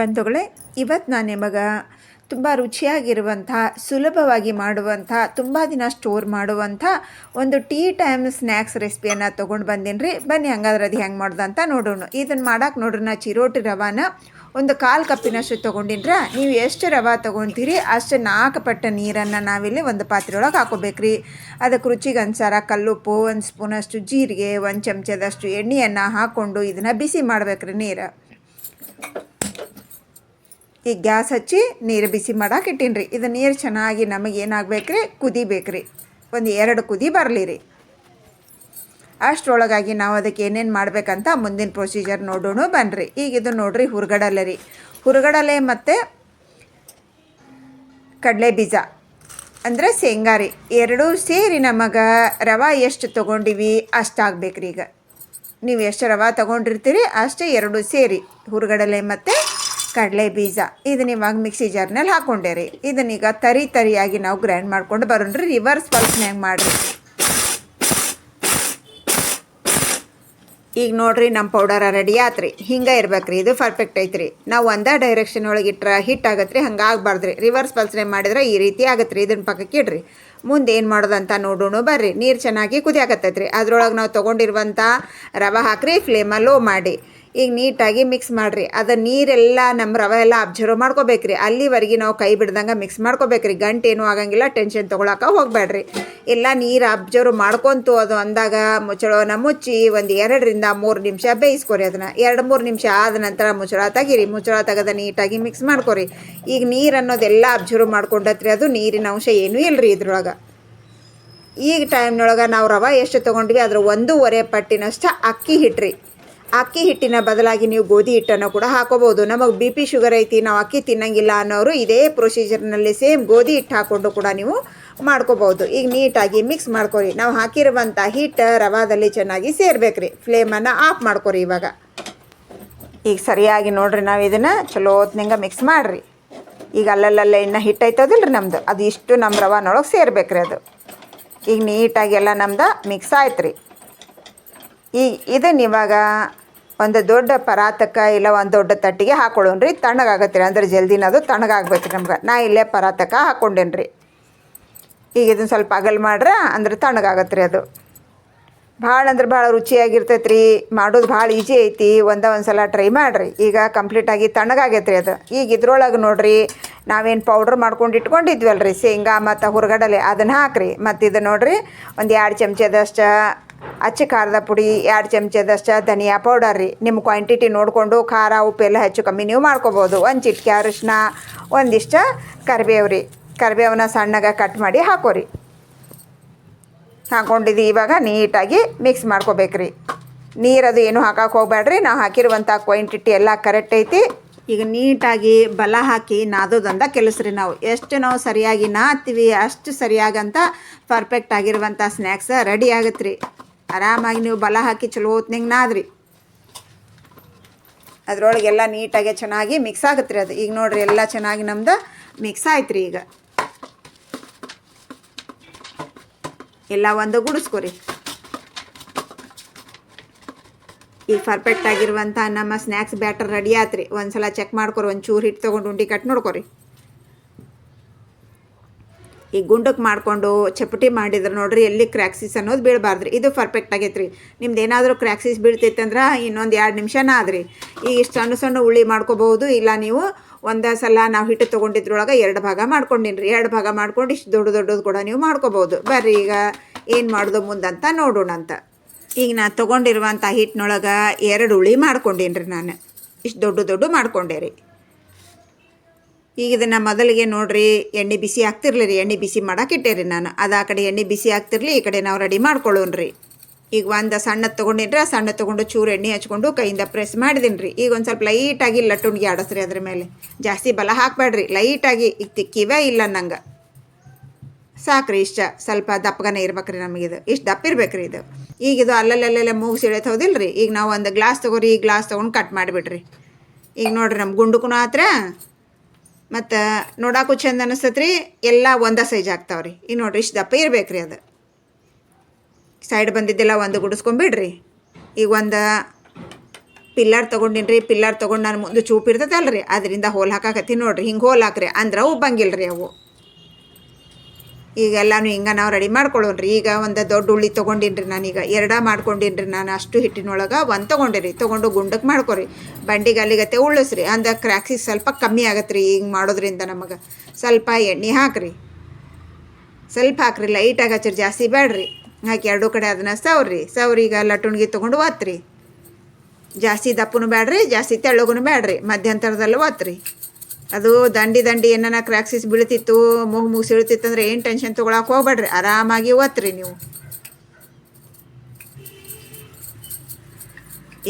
ಬಂಧುಗಳೇ ಇವತ್ತು ನಾನು ನಿಮಗೆ ತುಂಬ ರುಚಿಯಾಗಿರುವಂಥ ಸುಲಭವಾಗಿ ಮಾಡುವಂಥ ತುಂಬ ದಿನ ಸ್ಟೋರ್ ಮಾಡುವಂಥ ಒಂದು ಟೀ ಟೈಮ್ ಸ್ನ್ಯಾಕ್ಸ್ ರೆಸಿಪಿಯನ್ನು ತೊಗೊಂಡು ಬಂದೀನಿ ರೀ ಬನ್ನಿ ಹಂಗಾದ್ರೆ ಅದು ಹೆಂಗೆ ಮಾಡೋದು ಅಂತ ನೋಡೋಣ. ಇದನ್ನು ಮಾಡೋಕೆ ನೋಡ್ರಿ ನಾ ಚಿರೋಟಿ ರವಾನ ಒಂದು ಕಾಲು ಕಪ್ಪಿನಷ್ಟು ತೊಗೊಂಡಿನ್ರ. ನೀವು ಎಷ್ಟು ರವೆ ತೊಗೊಳ್ತೀರಿ ಅಷ್ಟು ನಾಲ್ಕು ಪಟ್ಟ ನೀರನ್ನು ನಾವಿಲ್ಲಿ ಒಂದು ಪಾತ್ರೆಯೊಳಗೆ ಹಾಕೋಬೇಕ್ರಿ. ಅದಕ್ಕೆ ರುಚಿಗೆ ಅನುಸಾರ ಕಲ್ಲುಪ್ಪು, ಒಂದು ಸ್ಪೂನಷ್ಟು ಜೀರಿಗೆ, ಒಂದು ಚಮಚದಷ್ಟು ಎಣ್ಣೆಯನ್ನು ಹಾಕ್ಕೊಂಡು ಇದನ್ನು ಬಿಸಿ ಮಾಡಬೇಕ್ರಿ ನೀರು. ಈಗ ಗ್ಯಾಸ್ ಹಚ್ಚಿ ನೀರು ಬಿಸಿ ಮಾಡಕ್ಕೆ ಇಟ್ಟೀನಿ ಇದು ನೀರು ಚೆನ್ನಾಗಿ ನಮಗೆ ಏನಾಗಬೇಕ್ರಿ? ಕುದಿಬೇಕ್ರಿ. ಕುದಿಬೇಕು ಒಂದು ಎರಡು ಕುದಿ ಬರಲಿ ರೀ ಅಷ್ಟರೊಳಗಾಗಿ ನಾವು ಅದಕ್ಕೆ ಏನೇನು ಮಾಡಬೇಕಂತ ಮುಂದಿನ ಪ್ರೊಸೀಜರ್ ನೋಡೋಣ ಬನ್ನಿರಿ ಈಗ ಇದು ನೋಡ್ರಿ ಹುರ್ಗಡಲೆ ರೀ. ಹುರ್ಗಡಲೆ ಮತ್ತು ಕಡಲೆ ಬೀಜ. ಅಂದರೆ ಶೇಂಗಾ ರೀ. ಎರಡೂ ಸೇರಿ ನಮಗೆ ರವೆ ಎಷ್ಟು ತೊಗೊಂಡಿವಿ ಅಷ್ಟಾಗಬೇಕ್ರಿ ಈಗ. ನೀವು ಎಷ್ಟು ರವೆ ತೊಗೊಂಡಿರ್ತೀರಿ ಅಷ್ಟೇ ಎರಡು ಸೇರಿ ಹುರ್ಗಡಲೆ ಮತ್ತು ಕಡಲೆ ಬೀಜ. ಇದನ್ನ ಇವಾಗ ಮಿಕ್ಸಿ ಜಾರ್ನಲ್ಲಿ ಹಾಕೊಂಡೆ ರೀ ಇದನ್ನೀಗ ತರಿ ತರಿಯಾಗಿ ನಾವು ಗ್ರೈಂಡ್ ಮಾಡ್ಕೊಂಡು ಬರೋಣ್ರಿ. ರಿವರ್ಸ್ ಪಲ್ಸ್ನ್ಯಾಗ ಮಾಡಿರಿ. ಈಗ ನೋಡ್ರಿ ನಮ್ಮ ಪೌಡರ ರೆಡಿ ಆತ್ರಿ. ಹಿಂಗೆ ಇರ್ಬೇಕ್ರಿ. ಇದು ಪರ್ಫೆಕ್ಟ್ ಐತ್ರಿ. ನಾವು ಒಂದೇ ಡೈರೆಕ್ಷನ್ ಒಳಗೆ ಇಟ್ರೆ ಹಿಟ್ ಆಗತ್ತೆ ರೀ ಹಂಗೆ ಆಗಬಾರ್ದ್ರಿ. ರಿವರ್ಸ್ ಪಲ್ಸ್ನೆ ಮಾಡಿದ್ರೆ ಈ ರೀತಿ ಆಗತ್ತೆ ರೀ ಇದನ್ನ ಪಕ್ಕಕ್ಕೆ ಇಡ್ರಿ. ಮುಂದೆ ಏನು ಮಾಡೋದಂತ ನೋಡೋಣ, ಬರ್ರಿ. ನೀರು ಚೆನ್ನಾಗಿ ಕುದಿಯಾಕತ್ತೈತ್ರಿ. ಅದ್ರೊಳಗೆ ನಾವು ತೊಗೊಂಡಿರುವಂಥ ರವೆ ಹಾಕ್ರಿ ಫ್ಲೇಮ ಲೋ ಮಾಡಿ. ಈಗ ನೀಟಾಗಿ ಮಿಕ್ಸ್ ಮಾಡಿರಿ. ಅದು ನೀರೆಲ್ಲ ನಮ್ಮ ರವೆ ಎಲ್ಲ ಅಬ್ಸರ್ವ್ ಮಾಡ್ಕೋಬೇಕ್ರಿ. ಅಲ್ಲಿವರೆಗೆ ನಾವು ಕೈ ಬಿಡ್ದಂಗೆ ಮಿಕ್ಸ್ ಮಾಡ್ಕೋಬೇಕ್ರಿ. ಗಂಟು ಏನೂ ಆಗಂಗಿಲ್ಲ ಟೆನ್ಷನ್ ತೊಗೊಳಕ್ಕೆ ಹೋಗಬೇಡ್ರಿ ಎಲ್ಲ ನೀರು ಅಬ್ಸರ್ವ್ ಮಾಡ್ಕೊತು ಅದು ಅಂದಾಗ ಮುಚ್ಚಳವನ್ನು ಮುಚ್ಚಿ ಒಂದು ಎರಡರಿಂದ ಮೂರು ನಿಮಿಷ ಬೇಯಿಸ್ಕೊರಿ ಅದನ್ನು. ಎರಡು ಮೂರು ನಿಮಿಷ ಆದ ನಂತರ ಮುಚ್ಚಳ ತೆಗೀರಿ. ಮುಚ್ಚಳ ತೆಗೆದ ನೀಟಾಗಿ ಮಿಕ್ಸ್ ಮಾಡ್ಕೊರಿ. ಈಗ ನೀರು ಅನ್ನೋದೆಲ್ಲ ಅಬ್ಸರ್ವ್ ಮಾಡ್ಕೊಂಡತ್ರಿ. ಅದು ನೀರಿನ ಅಂಶ ಏನೂ ಇಲ್ಲರಿ ಇದ್ರೊಳಗೆ. ಈಗ ಟೈಮ್ನೊಳಗೆ ನಾವು ರವೆ ಎಷ್ಟು ತೊಗೊಂಡ್ವಿ? ಅದ್ರ ಒಂದೂವರೆ ಪಟ್ಟಿನಷ್ಟು ಅಕ್ಕಿ ಹಿಟ್ರಿ. ಅಕ್ಕಿ ಹಿಟ್ಟಿನ ಬದಲಾಗಿ ನೀವು ಗೋಧಿ ಹಿಟ್ಟನ್ನು ಕೂಡ ಹಾಕೋಬೋದು ನಮಗೆ ಬಿ ಪಿ ಶುಗರ್ ಐತಿ, ನಾವು ಅಕ್ಕಿ ತಿನ್ನಂಗಿಲ್ಲ ಅನ್ನೋರು ಇದೇ ಪ್ರೊಸೀಜರ್ನಲ್ಲಿ ಸೇಮ್ ಗೋಧಿ ಹಿಟ್ಟು ಹಾಕ್ಕೊಂಡು ಕೂಡ ನೀವು ಮಾಡ್ಕೋಬಹುದು. ಈಗ ನೀಟಾಗಿ ಮಿಕ್ಸ್ ಮಾಡ್ಕೊರಿ. ನಾವು ಹಾಕಿರುವಂಥ ಹಿಟ್ಟು ರವಾದಲ್ಲಿ ಚೆನ್ನಾಗಿ ಸೇರ್ಬೇಕ್ರಿ. ಫ್ಲೇಮನ್ನು ಆಫ್ ಮಾಡ್ಕೊರಿ ಇವಾಗ. ಈಗ ಸರಿಯಾಗಿ ನೋಡ್ರಿ ನಾವು ಇದನ್ನು. ಚಲೋ ಹೊತ್ನಂಗೆ ಮಿಕ್ಸ್ ಮಾಡಿರಿ. ಈಗ ಅಲ್ಲಲ್ಲಲ್ಲೇ ಇನ್ನು ಹಿಟ್ಟು ಐತದಿಲ್ಲ ರೀ ನಮ್ಮದು ಅದು ಇಷ್ಟು ನಮ್ಮ ರವಾನೊಳಗೆ ಸೇರ್ಬೇಕ್ರಿ ಅದು. ಈಗ ನೀಟಾಗಿ ಎಲ್ಲ ನಮ್ದು ಮಿಕ್ಸ್ ಆಯ್ತು ರೀ ಈಗ ಇದನ್ನ ಇವಾಗ ಒಂದು ದೊಡ್ಡ ಪರಾತಕ ಇಲ್ಲ ಒಂದು ದೊಡ್ಡ ತಟ್ಟಿಗೆ ಹಾಕೊಳ್ಳೋಣ್ರಿ. ತಣ್ಣಗಾಗತ್ತೆ ರೀ ಅಂದ್ರೆ ಜಲ್ದಿನ ಅದು ತಣ್ಣಗಾಗ್ಬೇಕು ರೀ ನಮ್ಗೆ. ನಾ ಇಲ್ಲೇ ಪರಾತಕ ಹಾಕ್ಕೊಂಡೇನಿ ರೀ ಈಗ ಇದನ್ನು ಸ್ವಲ್ಪ ಅಗಲ್ ಮಾಡ್ರೆ ಅಂದ್ರೆ ತಣ್ಣಗಾಗತ್ತೆ ರೀ ಅದು. ಭಾಳ ಅಂದ್ರೆ ಭಾಳ ರುಚಿಯಾಗಿರ್ತೈತೆ ರೀ ಮಾಡೋದು ಭಾಳ ಈಜಿ ಐತಿ. ಒಂದ ಒಂದು ಸಲ ಟ್ರೈ ಮಾಡಿರಿ. ಈಗ ಕಂಪ್ಲೀಟಾಗಿ ತಣ್ಣಗಾಗೈತೆ ರೀ ಅದು. ಈಗ ಇದ್ರೊಳಗೆ ನೋಡಿರಿ, ನಾವೇನು ಪೌಡ್ರ್ ಮಾಡ್ಕೊಂಡು ಇಟ್ಕೊಂಡಿದ್ವಲ್ಲ ರೀ ಶೇಂಗಾ ಮತ್ತು ಹುರ್ಗಡಲೆ ಅದನ್ನು ಹಾಕ್ರಿ. ಮತ್ತು ಇದು ನೋಡಿರಿ, ಒಂದು ಎರಡು ಚಮಚದಷ್ಟು ಅಚ್ಚ ಖಾರದ ಪುಡಿ, ಎರಡು ಚಮಚದಷ್ಟು ಧನಿಯಾ ಪೌಡರ್ ರೀ. ನಿಮ್ಮ ಕ್ವಾಂಟಿಟಿ ನೋಡಿಕೊಂಡು ಖಾರ, ಉಪ್ಪೆಲ್ಲ ಹೆಚ್ಚು ಕಮ್ಮಿ ನೀವು ಮಾಡ್ಕೊಬೋದು. ಒಂದು ಚಿಟಿಕೆ ಅರಿಶಿನ ಒಂದಿಷ್ಟು ಕರಿಬೇವು ರೀ ಕರಿಬೇವನ್ನ ಸಣ್ಣಗೆ ಕಟ್ ಮಾಡಿ ಹಾಕೋರಿ. ಹಾಕೊಂಡಿದ್ದು ಇವಾಗ ನೀಟಾಗಿ ಮಿಕ್ಸ್ ಮಾಡ್ಕೋಬೇಕ್ರಿ. ನೀರದು ಏನು ಹಾಕಕ್ಕೆ ಹೋಗ್ಬೇಡ್ರಿ. ನಾವು ಹಾಕಿರುವಂಥ ಕ್ವಾಂಟಿಟಿ ಎಲ್ಲ ಕರೆಕ್ಟ್ ಐತಿ. ಈಗ ನೀಟಾಗಿ ಬಲ ಹಾಕಿ ನಾದೋದಂದ ಕೆಲಸ ರೀ ನಾವು. ಎಷ್ಟು ನಾವು ಸರಿಯಾಗಿ ನಾದ್ತೀವಿ, ಅಷ್ಟು ಸರಿಯಾಗಂತ ಪರ್ಫೆಕ್ಟ್ ಆಗಿರುವಂಥ ಸ್ನ್ಯಾಕ್ಸ್ ರೆಡಿ ಆಗತ್ತೆ ರೀ ಆರಾಮಾಗಿ ನೀವು ಬಲ ಹಾಕಿ ಚಲೋ ಹೊತ್ನಂಗೆ ನಾದ್ರಿ. ಅದ್ರೊಳಗೆಲ್ಲ ನೀಟಾಗೆ ಚೆನ್ನಾಗಿ ಮಿಕ್ಸ್ ಆಗುತ್ತೆ ರೀ ಅದು. ಈಗ ನೋಡ್ರಿ ಎಲ್ಲ ಚೆನ್ನಾಗಿ ನಮ್ದು ಮಿಕ್ಸ್ ಆಯ್ತು ರೀ ಈಗ. ಎಲ್ಲ ಒಂದು ಗುಡಿಸ್ಕೊರಿ. ಈಗ ಪರ್ಫೆಕ್ಟ್ ಆಗಿರುವಂಥ ನಮ್ಮ ಸ್ನ್ಯಾಕ್ಸ್ ಬ್ಯಾಟರ್ ರೆಡಿ ಆತ್ರಿ. ಒಂದು ಸಲ ಚೆಕ್ ಮಾಡ್ಕೊರಿ, ಒಂದು ಚೂರು ಹಿಟ್ಟು ತೊಗೊಂಡು ಉಂಡಿ ಕಟ್ ನೋಡ್ಕೊರಿ. ಈಗ ಗುಂಡಕ್ಕೆ ಮಾಡಿಕೊಂಡು ಚಪಟಿ ಮಾಡಿದ್ರೆ ನೋಡ್ರಿ ಎಲ್ಲಿ ಕ್ರ್ಯಾಕ್ಸಿಸ್ ಅನ್ನೋದು ಬೀಳಬಾರ್ದ್ರಿ. ಇದು ಪರ್ಫೆಕ್ಟ್ ಆಗೈತೆ ರೀ ನಿಮ್ದು ಏನಾದರೂ ಕ್ರ್ಯಾಕ್ಸಿಸ್ ಬೀಳ್ತೈತಂದ್ರೆ ಇನ್ನೊಂದು ಎರಡು ನಿಮಿಷನ ಆದ್ರಿ. ಇಷ್ಟು ಸಣ್ಣ ಸಣ್ಣ ಉಳ್ಳಿ ಮಾಡ್ಕೋಬಹುದು, ಇಲ್ಲ ನೀವು ಒಂದೇ ಸಲ ನಾವು ಹಿಟ್ಟು ತೊಗೊಂಡಿದ್ರೊಳಗೆ ಎರಡು ಭಾಗ ಮಾಡ್ಕೊಂಡಿನ್ರಿ. ಎರಡು ಭಾಗ ಮಾಡ್ಕೊಂಡು ಇಷ್ಟು ದೊಡ್ಡ ದೊಡ್ಡದು ಕೂಡ ನೀವು ಮಾಡ್ಕೋಬಹುದು. ಬರ್ರಿ ಈಗ ಏನು ಮಾಡೋದು ಮುಂದಂತ ನೋಡೋಣ ಅಂತ ಈಗ ನಾನು ತೊಗೊಂಡಿರುವಂಥ ಹಿಟ್ಟಿನೊಳಗೆ ಎರಡು ಉಳಿ ಮಾಡ್ಕೊಂಡಿನ್ರಿ ನಾನು. ಇಷ್ಟು ದೊಡ್ಡ ದೊಡ್ಡ ಮಾಡ್ಕೊಂಡೆ ರೀ ಈಗ ಇದನ್ನು ಮೊದಲಿಗೆ ನೋಡ್ರಿ, ಎಣ್ಣೆ ಬಿಸಿ ಆಗ್ತಿರ್ಲಿ ರೀ, ಎಣ್ಣೆ ಬಿಸಿ ಮಾಡಕ್ಕೆ ರೀ ನಾನು. ಅದು ಆ ಕಡೆ ಎಣ್ಣೆ ಬಿಸಿ ಆಗ್ತಿರ್ಲಿ, ಈ ಕಡೆ ನಾವು ರೆಡಿ ಮಾಡ್ಕೊಳ್ಳೋಣ ರೀ. ಈಗ ಒಂದು ಸಣ್ಣ ತೊಗೊಂಡಿನ್ರಿ, ಆ ಸಣ್ಣ ತೊಗೊಂಡು ಚೂರು ಎಣ್ಣೆ ಹಚ್ಕೊಂಡು ಕೈಯಿಂದ ಪ್ರೆಸ್ ಮಾಡಿದೀನಿ ರೀ. ಈಗ ಒಂದು ಸ್ವಲ್ಪ ಲೈಟಾಗಿ ಲಟ್ಟುಣ್ಗಿ ಆಡಸ್ರಿ ಅದ್ರ ಮೇಲೆ. ಜಾಸ್ತಿ ಬಲ ಹಾಕಬೇಡ್ರಿ ಲೈಟಾಗಿ. ಈಗ ತಿಕ್ಕಿವೇ ಇಲ್ಲ ನಂಗೆ. ಸಾಕ್ರಿ ಇಷ್ಟ, ಸ್ವಲ್ಪ ದಪ್ಪಗನೆ ಇರ್ಬೇಕ್ರಿ ನಮಗಿದು ಇಷ್ಟು ದಪ್ಪ ಇರ್ಬೇಕ್ರಿ ಇದು. ಈಗ ಇದು ಅಲ್ಲಲ್ಲಲ್ಲೆಲ್ಲ ಮೂಗು ಸಿಳತ್ ಹೌದಿಲ್ಲ ರೀ ಈಗ ನಾವು ಒಂದು ಗ್ಲಾಸ್ ತೊಗೊರಿ, ಈ ಗ್ಲಾಸ್ ತೊಗೊಂಡು ಕಟ್ ಮಾಡಿಬಿಡ್ರಿ. ಈಗ ನೋಡ್ರಿ ನಮ್ಮ ಗುಂಡುಕುನು ಆತ್ರ ಮತ್ತು ನೋಡಾಕು ಚಂದ ಅನಿಸ್ತೈತೆ ರೀ ಎಲ್ಲ ಒಂದೇ ಸೈಜ್ ಆಗ್ತಾವ್ರಿ. ಈ ನೋಡ್ರಿ, ಇಷ್ಟು ದಪ್ಪ ಇರ್ಬೇಕ್ರಿ ಅದು. ಸೈಡ್ ಬಂದಿದ್ದೆಲ್ಲ ಒಂದು ಗುಡಿಸ್ಕೊಂಬಿಡ್ರಿ. ಈಗ ಒಂದು ಪಿಲ್ಲರ್ ತೊಗೊಂಡಿನಿ ರೀ ಪಿಲ್ಲರ್ ತೊಗೊಂಡು ನಾನು ಮುಂದೆ ಚೂಪ್ ಇರ್ತೈತಲ್ಲ ರೀ ಅದರಿಂದ ಹೋಲ್ ಹಾಕಾಕತ್ತೀನಿ ನೋಡ್ರಿ. ಹಿಂಗೆ ಹೋಲ್ ಹಾಕ್ರಿ, ಅಂದ್ರೆ ಉಬ್ಬಂಗಿಲ್ಲ ರೀ ಅವು. ಈಗ ಎಲ್ಲಾನು ಹಿಂಗೆ ನಾವು ರೆಡಿ ಮಾಡ್ಕೊಳ್ಳೋಣ್ರಿ ಈಗ ಒಂದು ದೊಡ್ಡ ಉಳ್ಳಿ ತೊಗೊಂಡಿನ್ರಿ ನಾನೀಗ ಎರಡ ಮಾಡ್ಕೊಂಡಿನ್ರಿ ನಾನು ಅಷ್ಟು ಹಿಟ್ಟಿನೊಳಗೆ ಒಂದು ತೊಗೊಂಡಿರಿ. ತೊಗೊಂಡು ಗುಂಡಕ್ಕೆ ಮಾಡ್ಕೊರಿ. ಬಂಡಿಗೆ ಅಲ್ಲಿಗತ್ತೆ ಉಳ್ಳಿಸ್ರಿ. ಅಂದ್ರೆ ಕ್ರ್ಯಾಕ್ಸಿ ಸ್ವಲ್ಪ ಕಮ್ಮಿ ಆಗತ್ತೆ ರೀ ಹಿಂಗೆ ಮಾಡೋದ್ರಿಂದ ನಮಗೆ. ಸ್ವಲ್ಪ ಎಣ್ಣೆ ಹಾಕ್ರಿ. ಸ್ವಲ್ಪ ಹಾಕ್ರಿ. ಲೈಟಾಗಿ ಹಚ್ಚಿರಿ ಜಾಸ್ತಿ ಬೇಡ್ರಿ ಹಾಕಿ ಎರಡೂ ಕಡೆ ಅದನ್ನ ಸವ್ರಿ. ಸವ್ರಿ ಈಗ ಲಟ್ಟುಣ್ಗಿ ತೊಗೊಂಡು ಒತ್ರಿ. ಜಾಸ್ತಿ ದಪ್ಪನೂ ಬೇಡ್ರಿ ಜಾಸ್ತಿ ತೆಳ್ಳಗೂ ಬೇಡ್ರಿ ಮಧ್ಯಂತರದಲ್ಲಿ ಒತ್ರಿ. ಅದು ದಂಡಿ ದಂಡಿ ಏನನ ಕ್ರಾಕ್ಸಿಸ್ ಬೀಳ್ತಿತ್ತು, ಮೂಗು ಮೂಗು ಸೀಳ್ತಿತ್ತು ಅಂದ್ರೆ ಏನು ಟೆನ್ಷನ್ ತೊಗೊಳಕ್ಕೆ ಹೋಗ್ಬೇಡ್ರಿ, ಆರಾಮಾಗಿ ಓದ್ರಿ ನೀವು.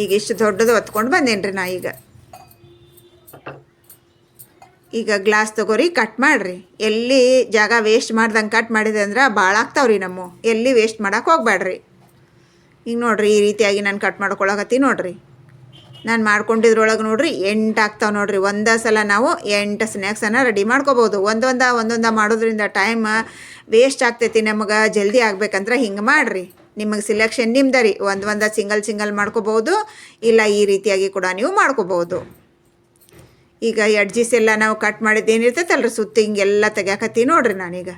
ಈಗ ಇಷ್ಟು ದೊಡ್ಡದು ಒತ್ಕೊಂಡು ಬಂದೇನ್ರಿ ನಾ ಈಗ. ಈಗ ಗ್ಲಾಸ್ ತಗೋರಿ ಕಟ್ ಮಾಡಿರಿ. ಎಲ್ಲಿ ಜಾಗ ವೇಸ್ಟ್ ಮಾಡ್ದಂಗೆ ಕಟ್ ಮಾಡಿದೆ ಅಂದ್ರೆ ಭಾಳ ಆಗ್ತಾವ್ರಿ ನಮ್ಮ. ಎಲ್ಲಿ ವೇಸ್ಟ್ ಮಾಡಕ್ಕೆ ಹೋಗ್ಬೇಡ್ರಿ. ಈಗ ನೋಡ್ರಿ, ಈ ರೀತಿಯಾಗಿ ನಾನು ಕಟ್ ಮಾಡ್ಕೊಳಕತ್ತೀನಿ ನೋಡ್ರಿ. ನಾನು ಮಾಡ್ಕೊಂಡಿದ್ರೊಳಗೆ ನೋಡ್ರಿ ಎಂಟು ಆಗ್ತಾವೆ ನೋಡ್ರಿ. ಒಂದೇ ಸಲ ನಾವು ಎಂಟು ಸ್ನ್ಯಾಕ್ಸನ್ನು ರೆಡಿ ಮಾಡ್ಕೋಬೋದು. ಒಂದೊಂದ ಒಂದೊಂದ ಮಾಡೋದ್ರಿಂದ ಟೈಮ್ ವೇಸ್ಟ್ ಆಗ್ತೈತಿ ನಮಗೆ. ಜಲ್ದಿ ಆಗ್ಬೇಕಂದ್ರೆ ಹಿಂಗೆ ಮಾಡಿರಿ. ನಿಮಗೆ ಸಿಲೆಕ್ಷನ್ ನಿಮ್ದ ರೀ. ಒಂದು ಒಂದ ಸಿಂಗಲ್ ಸಿಂಗಲ್ ಮಾಡ್ಕೋಬೋದು. ಇಲ್ಲ ಈ ರೀತಿಯಾಗಿ ಕೂಡ ನೀವು ಮಾಡ್ಕೋಬೋದು. ಈಗ ಎಡ್ಜಿಸ್ ಎಲ್ಲ ನಾವು ಕಟ್ ಮಾಡಿದ್ದು ರೀ ಸುತ್ತ ಹಿಂಗೆಲ್ಲ ತೆಗ್ಯಾಕತ್ತಿ ನೋಡ್ರಿ ನಾನೀಗ.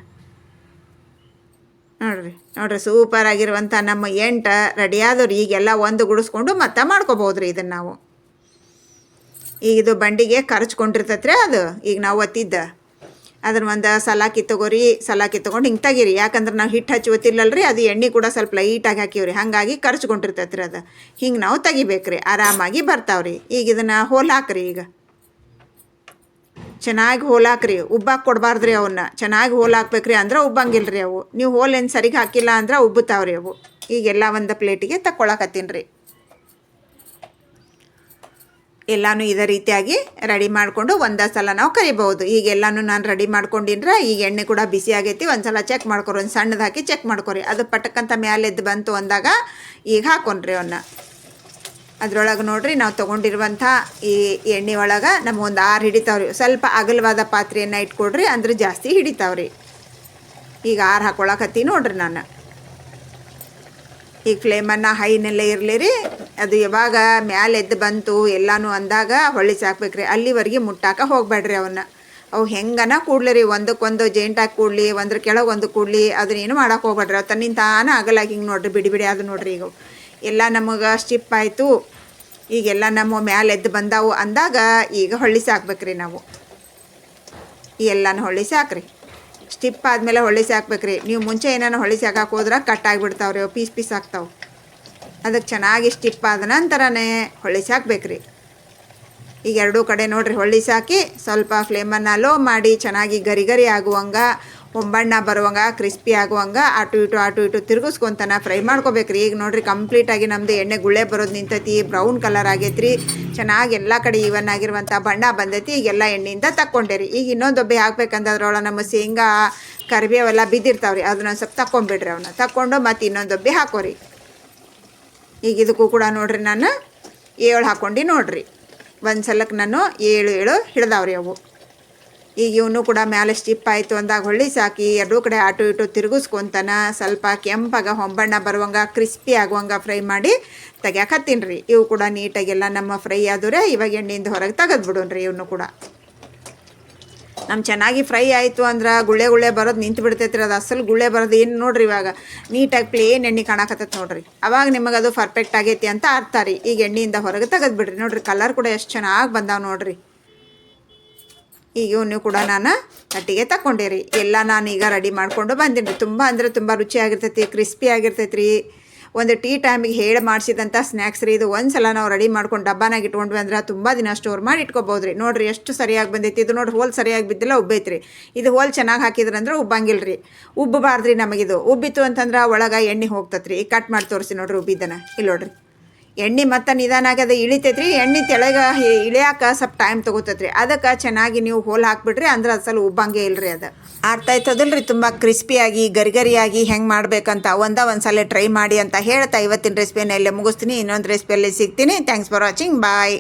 ನೋಡ್ರಿ. ನೋಡ್ರಿ ಸೂಪರ್ ಆಗಿರುವಂಥ ನಮ್ಮ ಎಂಟ ರೆಡಿ ಆದವ್ರು, ಈಗೆಲ್ಲ ಒಂದು ಗುಡಿಸ್ಕೊಂಡು ಮತ್ತೆ ಮಾಡ್ಕೋಬೋದು ರೀ ಇದನ್ನು ನಾವು. ಈಗ ಇದು ಬಂಡಿಗೆ ಖರ್ಚ್ಕೊಂಡಿರ್ತೈತ್ರಿ ಅದು. ಈಗ ನಾವು ಒತ್ತಿದ್ದ. ಅದನ್ನ ಒಂದು ಸಲಾಕಿ ತಗೋರಿ, ಸಲಾಕಿ ತೊಗೊಂಡು ಹಿಂಗೆ ತೆಗೀರಿ. ಯಾಕಂದ್ರೆ ನಾವು ಹಿಟ್ಟು ಹಚ್ಚಿ ಒತ್ತಿಲ್ಲಲ್ರಿ ಅದು ಎಣ್ಣೆ ಕೂಡ ಸ್ವಲ್ಪ ಲೈಟಾಗಿ ಹಾಕಿವ್ರಿ ಹಾಗಾಗಿ ಕರ್ಚ್ಕೊಂಡಿರ್ತೈತ್ರಿ ಅದು. ಹಿಂಗೆ ನಾವು ತೆಗಿಬೇಕ್ರಿ, ಆರಾಮಾಗಿ ಬರ್ತಾವ್ರಿ. ಈಗ ಇದನ್ನು ಹೋಲ್ ಹಾಕ್ರಿ ಈಗ. ಚೆನ್ನಾಗಿ ಹೋಲಾಕ್ರಿ ಉಬ್ಬಾಕ್ ಕೊಡಬಾರ್ದ್ರಿ ಅವನ್ನ ಚೆನ್ನಾಗಿ ಹೋಲ್ ಹಾಕ್ಬೇಕ್ರಿ ಅಂದ್ರೆ ಉಬ್ಬಂಗಿಲ್ಲ ರೀ ಅವು. ನೀವು ಹೋಲ್ ಏನು ಸರಿಗೆ ಹಾಕಿಲ್ಲ ಅಂದ್ರೆ ಉಬ್ಬುತ್ತಾವ್ರಿ ಅವು. ಈಗೆಲ್ಲ ಒಂದು ಪ್ಲೇಟಿಗೆ ತಕ್ಕೊಳಕತ್ತೀನಿ ರೀ ಎಲ್ಲಾನು ಇದೇ ರೀತಿಯಾಗಿ ರೆಡಿ ಮಾಡಿಕೊಂಡು ಒಂದೇ ಸಲ ನಾವು ಕರಿಬಹುದು. ಈಗ ಎಲ್ಲಾನು ನಾನು ರೆಡಿ ಮಾಡ್ಕೊಂಡಿನ್ರ, ಈಗ ಎಣ್ಣೆ ಕೂಡ ಬಿಸಿ ಆಗೈತಿ ಒಂದು ಸಲ ಚೆಕ್ ಮಾಡ್ಕೊರಿ, ಒಂದು ಸಣ್ಣದು ಹಾಕಿ ಚೆಕ್ ಮಾಡ್ಕೊರಿ. ಅದು ಪಟಕ್ಕಂತ ಮ್ಯಾಲೆದ್ದು ಬಂತು ಅಂದಾಗ ಈಗ ಹಾಕೊಂಡ್ರಿ ಅವನ್ನ ಅದ್ರೊಳಗೆ ನೋಡ್ರಿ ನಾವು ತೊಗೊಂಡಿರುವಂಥ ಈ ಎಣ್ಣೆ ಒಳಗೆ ನಮಗೊಂದು ಆರು ಹಿಡಿತಾವ್ರಿ. ಸ್ವಲ್ಪ ಅಗಲವಾದ ಪಾತ್ರೆಯನ್ನು ಇಟ್ಕೊಡ್ರಿ, ಅಂದ್ರೆ ಜಾಸ್ತಿ ಹಿಡಿತಾವ್ರಿ. ಈಗ ಆರು ಹಾಕೊಳಕತ್ತಿ ನೋಡ್ರಿ ನಾನು. ಈ ಫ್ಲೇಮನ್ನು ಹೈನಲ್ಲೇ ಇರಲಿ ರೀ. ಅದು ಯಾವಾಗ ಮ್ಯಾಲೆ ಎದ್ದು ಬಂತು ಎಲ್ಲಾನು ಅಂದಾಗ ಹೊಳ್ಳಿ ಸಾಕ್ಬೇಕ್ರಿ. ಅಲ್ಲಿವರೆಗೆ ಮುಟ್ಟಾಕ ಹೋಗಬೇಡ್ರಿ ಅವನ್ನ. ಅವು ಹೆಂಗನ ಕೂಡ್ಲಿ ರೀ. ಒಂದಕ್ಕೊಂದು ಜೇಂಟಾಗಿ ಕೂಡಲಿ, ಒಂದ್ರ ಕೆಳಗೆ ಒಂದು ಕೂಡಲಿ, ಅದನ್ನೇನು ಮಾಡೋಕೆ ಹೋಗ್ಬೇಡ್ರಿ ಅವು ತನ್ನಿಂದ ತಾನ ಆಗಲ್ಲ ಹಿಂಗೆ ನೋಡ್ರಿ, ಬಿಡಿ ಬಿಡಿ ಅದು ನೋಡ್ರಿ ಈಗ. ಎಲ್ಲ ನಮಗೆ ಸ್ಟಿಪ್ ಆಯಿತು. ಈಗೆಲ್ಲ ನಮ್ಮ ಮ್ಯಾಲೆ ಎದ್ದು ಬಂದಾವು ಅಂದಾಗ ಈಗ ಹೊಳ್ಳಿಸಿ ಹಾಕ್ಬೇಕ್ರಿ ನಾವು. ಈ ಎಲ್ಲಾನು ಹೊಳ್ಳಿಸಿ ಹಾಕ್ರಿ ಸ್ಟಿಪ್ ಆದಮೇಲೆ ಹೊಳ್ಳಿಸಿ ಹಾಕ್ಬೇಕ್ರಿ ನೀವು ಮುಂಚೆ ಏನಾನ ಹೊಳ್ಳಿಸಿ ಹಾಕಕ್ಕೆ ಹೋದ್ರೆ ಕಟ್ ಆಗಿಬಿಡ್ತಾವ್ರಿ ಅವು ಪೀಸ್ ಪೀಸ್ ಆಗ್ತಾವೆ. ಅದಕ್ಕೆ ಚೆನ್ನಾಗಿ ಸ್ಟಿಪ್ ಆದ ನಂತರನೇ ಹೊಳ್ಳಿಸಿ ಹಾಕ್ಬೇಕ್ರಿ ಈಗ ಎರಡೂ ಕಡೆ ನೋಡಿರಿ ಹೊಳ್ಳಿಸಿ ಹಾಕಿ ಸ್ವಲ್ಪ ಫ್ಲೇಮನ್ನು ಲೋ ಮಾಡಿ ಚೆನ್ನಾಗಿ ಗರಿ ಗರಿ ಆಗುವಂಗ ಹೊಂಬಣ್ಣ ಬರುವಂಗ ಕ್ರಿಸ್ಪಿ ಆಗುವಂಗ, ಆಟು ಇಟು ಆಟು ಇಟು ತಿರುಗಿಸ್ಕೊಂತನ ಫ್ರೈ ಮಾಡ್ಕೋಬೇಕ್ರಿ. ಈಗ ನೋಡ್ರಿ ಕಂಪ್ಲೀಟಾಗಿ ನಮ್ಮದು ಎಣ್ಣೆ ಗುಳ್ಳೆ ಬರೋದು ನಿಂತೈತಿ ಬ್ರೌನ್ ಕಲರ್ ಆಗೈತ್ರಿ. ಚೆನ್ನಾಗಿ ಎಲ್ಲ ಕಡೆ ಈವನ್ ಆಗಿರುವಂಥ ಬಣ್ಣ ಬಂದೈತಿ. ಈಗೆಲ್ಲ ಎಣ್ಣೆಯಿಂದ ತಕ್ಕೊಂಡೇರಿ. ಈಗ ಇನ್ನೊಂದು ಒಬ್ಬೆ ಹಾಕ್ಬೇಕಂದ್ರೆ ಅದ್ರೊಳಗೆ ನಮ್ಮ ಶೇಂಗಾ ಕರಿಬೇವೆಲ್ಲ ಬಿದ್ದಿರ್ತಾವ್ರಿ. ಅದನ್ನ ಸ್ವಲ್ಪ ತಕ್ಕೊಂಬಿಡ್ರಿ ಅವನ್ನ ತಕ್ಕೊಂಡು ಮತ್ತೆ ಇನ್ನೊಂದು ಒಬ್ಬೆ ಹಾಕೋರಿ. ಈಗ ಇದಕ್ಕೂ ಕೂಡ ನೋಡ್ರಿ ನಾನು ಏಳು ಹಾಕೊಂಡು ನೋಡ್ರಿ. ಒಂದು ಸಲಕ್ಕೆ ನಾನು ಏಳು ಏಳು ಹಿಡ್ದಾವ್ರಿ ಅವು. ಈಗ ಇವನು ಕೂಡ ಮ್ಯಾಲೆ ಸ್ಟಿಪ್ ಆಯಿತು ಅಂದಾಗ ಹೊಳ್ಳಿ ಸಾಕಿ ಎರಡೂ ಕಡೆ ಆಟು ಇಟು ತಿರುಗಿಸ್ಕೊಂತನ ಸ್ವಲ್ಪ ಕೆಂಪಾಗ ಹೊಂಬಣ್ಣ ಬರುವಂಗ ಕ್ರಿಸ್ಪಿ ಆಗುವಂಗ ಫ್ರೈ ಮಾಡಿ ತೆಗ್ಯಾಕತ್ತೀನಿ ರೀ ಇವು ಕೂಡ ನೀಟಾಗೆಲ್ಲ ನಮ್ಮ ಫ್ರೈ ಆದರೆ ಇವಾಗ ಎಣ್ಣೆಯಿಂದ ಹೊರಗೆ ತೆಗೆದು ಬಿಡೋಣ್ರಿ ಇವನು ಕೂಡ. ನಮ್ಮ ಚೆನ್ನಾಗಿ ಫ್ರೈ ಆಯಿತು ಅಂದ್ರೆ ಗುಳ್ಳೆ ಗುಳ್ಳೆ ಬರೋದು ನಿಂತು ಬಿಡ್ತೈತ್ರಿ. ಅದು ಅಸಲು ಗುಳ್ಳೆ ಬರೋದು ಏನು ನೋಡ್ರಿ ಇವಾಗ. ನೀಟಾಗಿ ಪ್ಲೇನ್ ಎಣ್ಣೆ ಕಾಣಕತ್ತೈತೆ ನೋಡ್ರಿ. ಅವಾಗ ನಿಮಗೆ ಅದು ಪರ್ಫೆಕ್ಟ್ ಆಗೈತಿ ಅಂತ ಅರ್ಥ ರೀ. ಈಗ ಎಣ್ಣೆಯಿಂದ ಹೊರಗೆ ತೆಗೆದು ಬಿಡ್ರಿ. ನೋಡ್ರಿ ಕಲರ್ ಕೂಡ ಎಷ್ಟು ಚೆನ್ನಾಗಿ ಬಂದಾವ ನೋಡ್ರಿ. ಈಗ ಇವನು ಕೂಡ ನಾನು ತಟ್ಟಿಗೆ ರೀ ಎಲ್ಲ ನಾನು ಈಗ ರೆಡಿ ಮಾಡಿಕೊಂಡು ಬಂದೀನಿ ರೀ ತುಂಬ ಅಂದರೆ ತುಂಬ ರುಚಿಯಾಗಿರ್ತೈತಿ ಕ್ರಿಸ್ಪಿ ಆಗಿರ್ತೈತಿ ರೀ ಒಂದು ಟೀ ಟೈಮಿಗೆ ಹೇಳಿ ಮಾಡಿಸಿದಂಥ ಸ್ನ್ಯಾಕ್ಸ್ ರೀ. ಇದು ಒಂದು ಸಲ ನಾವು ರೆಡಿ ಮಾಡ್ಕೊಂಡು ಡಬ್ಬನಾಗ ಇಟ್ಕೊಂಡ್ವಿ ಅಂದ್ರೆ ತುಂಬ ದಿನ ಸ್ಟೋರ್ ಮಾಡಿ ಇಟ್ಕೋಬೋದು ರೀ ನೋಡಿರಿ ಎಷ್ಟು ಸರಿಯಾಗಿ ಬಂದೈತಿ. ಇದು ನೋಡಿರಿ ಹೋಲ್ ಸರಿಯಾಗಿ ಬಿದ್ದಿಲ್ಲ, ಉಬ್ಬೈತ್ರಿ. ಇದು ಹೋಲ್ ಚೆನ್ನಾಗಿ ಹಾಕಿದ್ರಂದ್ರೆ ಉಬ್ಬಂಗಿಲ್ಲ ರೀ ಉಬ್ಬಬಾರ್ದ್ರಿ ನಮಗಿದು. ಉಬ್ಬಿತ್ತು ಅಂತಂದ್ರೆ ಒಳಗೆ ಎಣ್ಣೆ ಹೋಗ್ತತ್ರಿ. ಈಗ ಕಟ್ ಮಾಡಿ ತೋರಿಸಿ ನೋಡಿರಿ ಉಬ್ಬಿದ್ದನ. ಇಲ್ಲಿ ನೋಡ್ರಿ. ಎಣ್ಣೆ ಮತ್ತೆ ನಿಧಾನಾಗಿ ಅದು ಇಳಿತೈತ್ರಿ. ಎಣ್ಣೆ ತೆಳಗ ಇಳಿಯಾಕ ಸ್ವಲ್ಪ ಟೈಮ್ ತೊಗೋತೈತ್ರಿ. ಅದಕ್ಕೆ ಚೆನ್ನಾಗಿ ನೀವು ಹೋಲ್ ಹಾಕ್ಬಿಡ್ರಿ. ಅಂದ್ರೆ ಅದು ಸಲ ಉಬ್ಬಂಗೆ ಇಲ್ರಿ ಅದು. ಆಡ್ತಾಯ್ತದಲ್ರಿ ತುಂಬ ಕ್ರಿಸ್ಪಿಯಾಗಿ ಗರಿಗರಿಯಾಗಿ ಹೆಂಗೆ ಮಾಡ್ಬೇಕಂತ. ಒಂದ ಒಂದು ಸಲ ಟ್ರೈ ಮಾಡಿ ಅಂತ ಹೇಳ್ತಾ ಇವತ್ತಿನ ರೆಸಿಪಿನ ಇಲ್ಲೇ ಮುಗಿಸ್ತೀನಿ. ಇನ್ನೊಂದು ರೆಸಿಪಿಯಲ್ಲಿ ಸಿಗ್ತೀನಿ. Thanks for watching bye